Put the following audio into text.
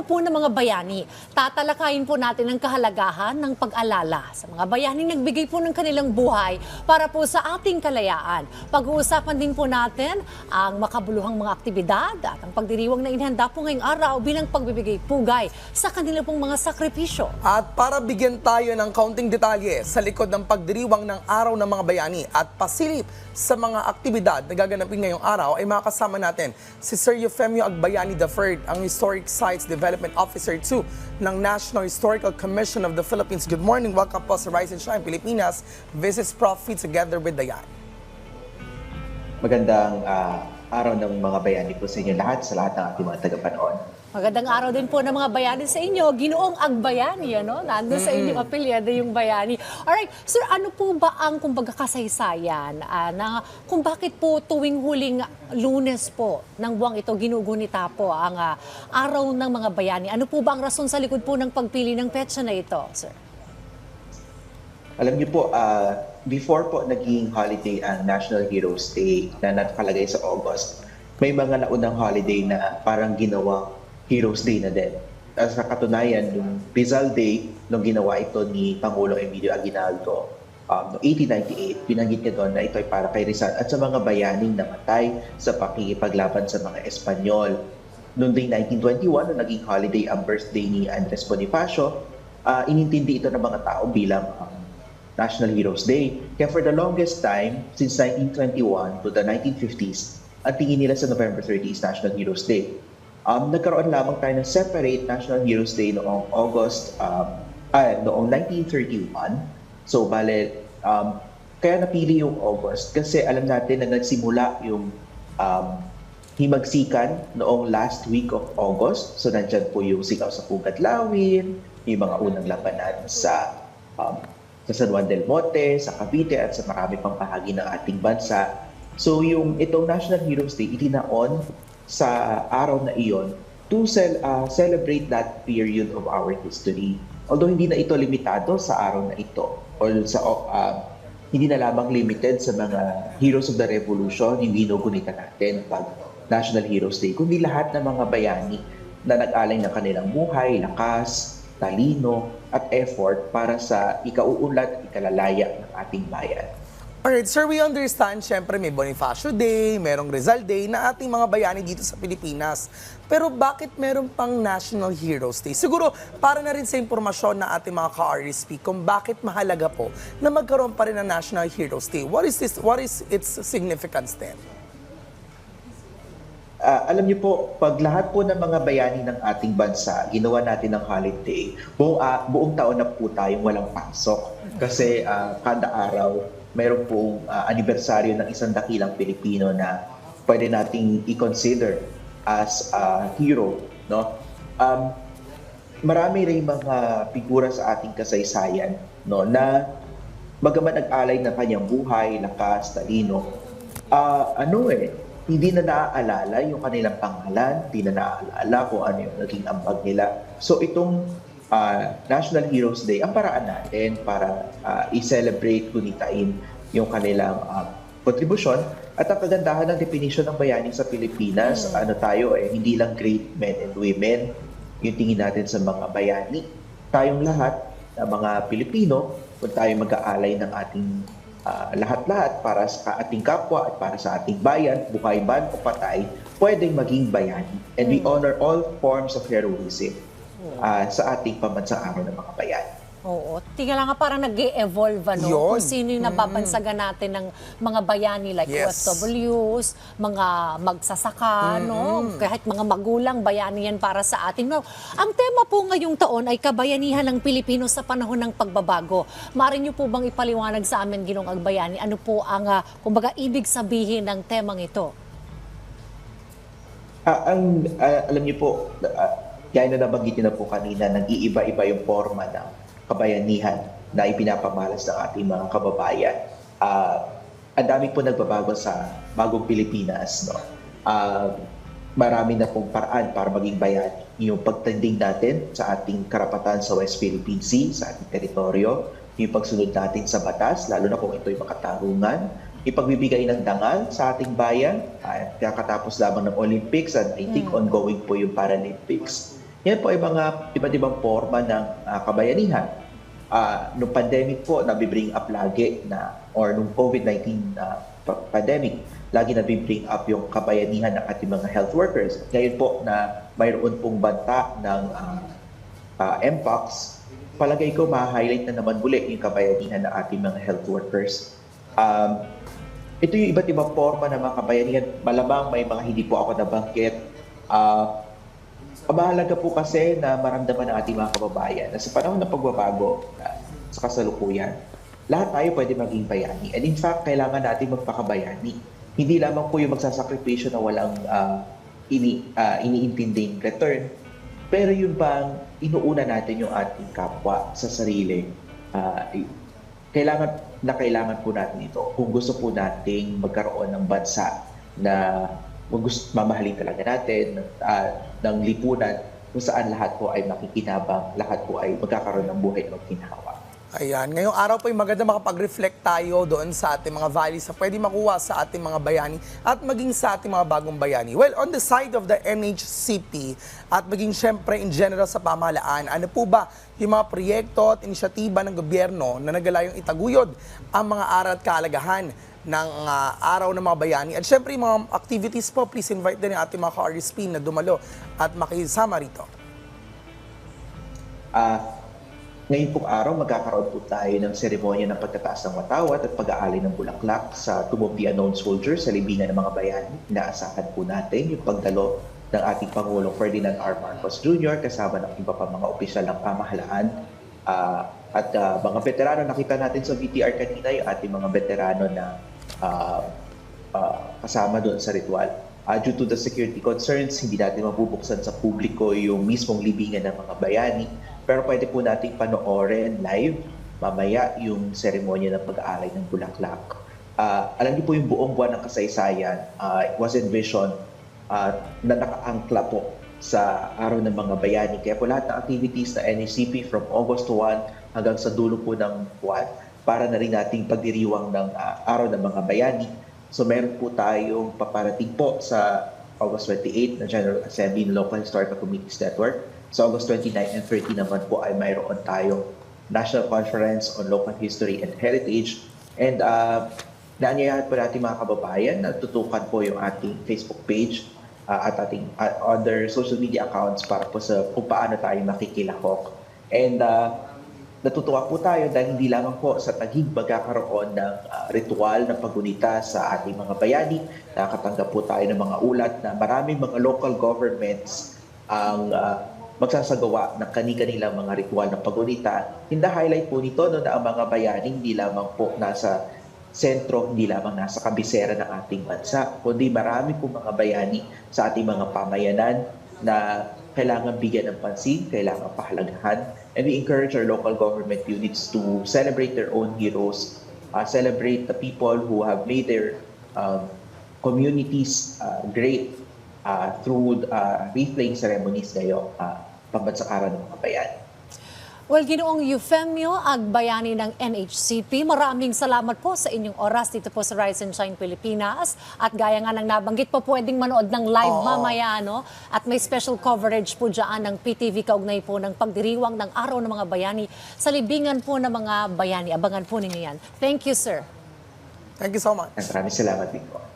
Araw po ng mga bayani. Tatalakayin po natin ang kahalagahan ng pag-alala sa mga bayani nagbigay po ng kanilang buhay para po sa ating kalayaan. Pag-uusapan din po natin ang makabuluhang mga aktibidad at ang pagdiriwang na inihanda po ngayong araw bilang pagbibigay pugay sa kanilang pong mga sakripisyo. At para bigyan tayo ng kaunting detalye sa likod ng pagdiriwang ng Araw ng mga Bayani at pasilip sa mga aktibidad na gaganapin ngayong araw ay makasama natin si Sir Eufemio Agbayani III, ang Historic Sites Development Officer 2 ng National Historical Commission of the Philippines. Good morning, welcome po sa Rise and Shine Pilipinas. This is Profi together with Dayan. Magandang ah, araw ng mga bayani po sa inyo lahat, sa lahat ng ating mga tagapanood. Magandang araw din po ng mga bayani sa inyo. Ginoong Agbayani, ano? Nandun sa inyong apelyado yung bayani. Alright, sir, ano po ba ang kumbaga kasaysayan ah, na kung bakit po tuwing huling lunes po ng buwang ito ginugunita po ang ah, araw ng mga bayani? Ano po ba ang rason sa likod po ng pagpili ng petsa na ito, sir? Alam niyo po, ah, before po naging holiday ang National Heroes Day na nakalagay sa August, may mga naunang holiday na parang ginawang Heroes Day na din. At sa katunayan, yung Rizal Day, nung ginawa ito ni Pangulong Emilio Aguinaldo, um, noong 1898, binanggit niya doon na ito ay para kay Rizal at sa mga bayaning namatay sa pakikipaglaban sa mga Espanyol. Noong day 1921, nung naging holiday ang birthday ni Andres Bonifacio, ah, inintindi ito ng mga tao bilang um, National Heroes Day. Kaya for the longest time, since 1921 to the 1950s, ang tingin nila sa November 30 is National Heroes Day. Um, nagkaroon lamang tayo ng separate National Heroes Day noong August, um, ah, noong 1931. So, bale, um, kaya napili yung August kasi alam natin na nagsimula yung um, himagsikan noong last week of August. So, nandyan po yung sigaw sa Pugat Lawin, yung mga unang labanan sa um, sa San Juan del Monte, sa Cavite at sa marami pang bahagi ng ating bansa. So yung itong National Heroes Day itinaon sa araw na iyon to cel- uh, celebrate that period of our history. Although hindi na ito limitado sa araw na ito or sa uh, hindi na lamang limited sa mga heroes of the revolution yung ginugunita natin pag National Heroes Day, kundi lahat ng mga bayani na nag-alay ng kanilang buhay, lakas, talino, at effort para sa ikauunlad at ikalalaya ng ating bayan. Alright, sir, we understand, syempre may Bonifacio Day, merong Rizal Day na ating mga bayani dito sa Pilipinas. Pero bakit meron pang National Heroes Day? Siguro, para na rin sa impormasyon na ating mga ka-RSP kung bakit mahalaga po na magkaroon pa rin ng National Heroes Day. What is this? What is its significance then? Ah, alam niyo po, pag lahat po ng mga bayani ng ating bansa, ginawa natin ng holiday, buong, ah, buong taon na po tayong walang pasok. Kasi ah, kada araw, mayroon pong ah, anibersaryo ng isang dakilang Pilipino na pwede nating i-consider as a hero. No? Um, marami rin mga figura sa ating kasaysayan no, na bagaman nag-alay ng kanyang buhay, lakas, talino, ah, ano eh, hindi na naaalala yung kanilang pangalan, hindi na naaalala kung ano yung naging ambag nila. So itong ah, National Heroes Day, ang paraan natin para ah, i-celebrate, gunitain yung kanilang ah, kontribusyon at ang kagandahan ng definition ng bayani sa Pilipinas, ano tayo eh, hindi lang great men and women, yung tingin natin sa mga bayani. Tayong lahat, na mga Pilipino, kung tayo mag-aalay ng ating ah, lahat-lahat para sa ating kapwa at para sa ating bayan, buhay man o patay, pwedeng maging bayani. And we honor all forms of heroism ah, sa ating pambansang araw ng mga bayani. Oo. Tingnan lang nga parang nag evolve ano, Yun. kung sino yung nababansagan natin ng mga bayani like Yes. OFWs, mga magsasaka, no? kahit mga magulang, bayani yan para sa atin. No? Ang tema po ngayong taon ay kabayanihan ng Pilipino sa panahon ng pagbabago. Maaari niyo po bang ipaliwanag sa amin, Ginong Agbayani, ano po ang, ah, kumbaga, ibig sabihin ng temang ito? Ah, ang ah, alam niyo po, uh, gaya na nabanggit niyo na po kanina, nag-iiba-iba yung forma ng kabayanihan na ipinapamalas ng ating mga kababayan. Ah, ang dami po nagbabago sa bagong Pilipinas. No? Ah, marami na pong paraan para maging bayani. Yung pagtanding natin sa ating karapatan sa West Philippine Sea, sa ating teritoryo, yung pagsunod natin sa batas, lalo na kung ito'y makatarungan, ipagbibigay ng dangal sa ating bayan at kakatapos lamang ng Olympics at I think ongoing po yung Paralympics. Yan po ay mga iba't ibang forma ng ah, kabayanihan. Ah, nung pandemic po, nabibring up lagi na, or nung COVID-19 na pa- pandemic, lagi nabibring up yung kabayanihan ng ating mga health workers. Ngayon po na mayroon pong banta ng ah, uh, MPOX, palagay ko ma-highlight na naman muli yung kabayanihan ng ating mga health workers. Um, ito yung iba't ibang forma ng mga kabayanihan. Malamang may mga hindi po ako nabanggit. Uh, mahalaga po kasi na maramdaman ng ating mga kababayan na sa panahon ng pagbabago uh, sa kasalukuyan, lahat tayo pwede maging bayani. And in fact, kailangan natin magpakabayani. Hindi lamang po yung magsasakripisyo na walang uh, ini, uh, iniintinding return, pero yun bang inuuna natin yung ating kapwa sa sarili, i- kailangan na kailangan po natin ito kung gusto po nating magkaroon ng bansa na gusto, mamahalin talaga natin ah, ng lipunan kung saan lahat po ay makikinabang, lahat po ay magkakaroon ng buhay na magkinawa. Ayan, ngayong araw po ay maganda makapag-reflect tayo doon sa ating mga values na pwede makuha sa ating mga bayani at maging sa ating mga bagong bayani. Well, on the side of the NHCP at maging syempre in general sa pamahalaan, ano po ba yung mga proyekto at inisyatiba ng gobyerno na nagalayong itaguyod ang mga aral at kahalagahan ng ah, araw ng mga bayani. At syempre yung mga activities po, please invite din yung ating mga ka-RSP na dumalo at makisama rito. Ah, ngayon pong araw, magkakaroon po tayo ng seremonya ng pagtataas ng watawat at pag-aali ng bulaklak sa Tomb of the Unknown Soldier sa libingan ng mga bayani. Inaasahan po natin yung pagdalo ng ating Pangulong Ferdinand R. Marcos Jr. kasama ng iba pa mga opisyal ng pamahalaan Ah, at ah, mga veterano, nakita natin sa VTR kanina yung ating mga veterano na ah, ah, kasama doon sa ritual. Ah, due to the security concerns, hindi natin mabubuksan sa publiko yung mismong libingan ng mga bayani. Pero pwede po nating panoorin live mamaya yung seremonya ng pag-aalay ng bulaklak. Ah, alam niyo po yung buong buwan ng kasaysayan, ah, it was envisioned ah, na nakaangkla po sa araw ng mga bayani. Kaya po lahat ng activities na NACP from August 1 hanggang sa dulo po ng buwan para na rin nating pagdiriwang ng ah, araw ng mga bayani. So meron po tayong paparating po sa August 28 na General Assembly ng Local Historical Committees Network. Sa August 29 and 30 naman po ay mayroon tayong National Conference on Local History and Heritage. And uh, naanyayahan po natin mga kababayan na tutukan po yung ating Facebook page uh, at ating uh, other social media accounts para po sa kung paano tayo makikilahok. And uh, natutuwa po tayo dahil hindi lamang po sa Taguig magkakaroon ng uh, ritual na pagunita sa ating mga bayani. Nakakatanggap po tayo ng mga ulat na maraming mga local governments ang uh, magsasagawa ng kani-kanilang mga ritual ng pagunita. In the highlight po nito no, na ang mga bayani hindi lamang po nasa sentro, hindi lamang nasa kabisera ng ating bansa, kundi marami po mga bayani sa ating mga pamayanan na kailangan bigyan ng pansin, kailangan pahalagahan. And we encourage our local government units to celebrate their own heroes, uh, celebrate the people who have made their um, communities uh, great uh, through uh, wreath-laying ceremonies ngayong uh, pambansang araw ng mga bayan. Well, Ginoong Eufemio, agbayani ng NHCP, maraming salamat po sa inyong oras dito po sa Rise and Shine Pilipinas. At gaya nga ng nabanggit po, pwedeng manood ng live Oo. mamaya, no? At may special coverage po dyan ng PTV kaugnay po ng pagdiriwang ng Araw ng mga Bayani sa libingan po ng mga bayani. Abangan po ninyo yan. Thank you, sir. Thank you so much. Maraming salamat din po.